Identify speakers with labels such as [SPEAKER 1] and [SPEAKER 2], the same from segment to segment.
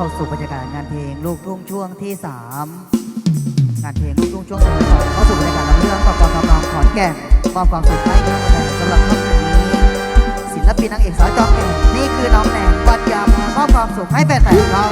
[SPEAKER 1] เข้าสู่บรรยากาศงานเพลงลูกทุ่งช่วงที่ 3 งานเพลงลูกทุ่งช่วงที่สองเข้าสู่บรรยากาศลำเรื่องประกอบกำลังขอนแก่นมอบความสุขให้เพื่อนสำหรับค่ำคืนนี้ ศิลปินนางเอกสาวจอมเก่งนี่คือน้องแหนมวัดยามมอบความสุขให้แฟนๆครับ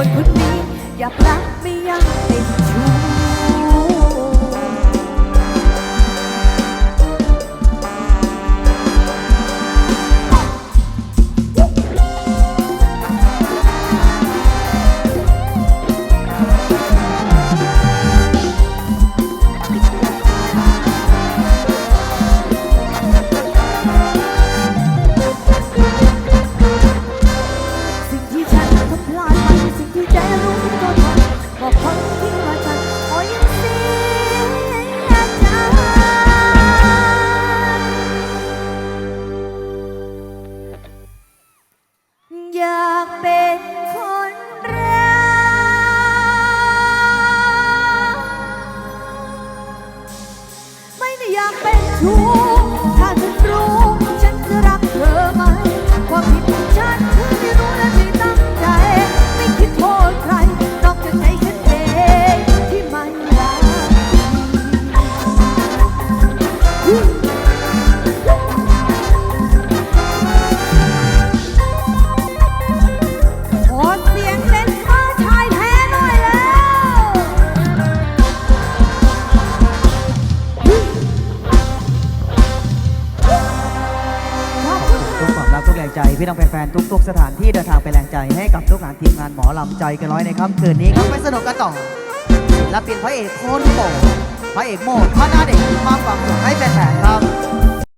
[SPEAKER 2] คนคนนี้อยากรัก อยากเป็นชู้ แรงใจ
[SPEAKER 1] พี่น้องแฟนๆทุก ๆ สถานที่เดินทางไปแรงใจให้กับทุกหลานทีมงานหมอลำใจกันร้อยในค่ำคืนนี้ครับไปสนุกกันต่อศิลปินพระเอกโคนโปพระเอกโมดพระหน้าเด็กมากความสุขให้แฟนๆครับ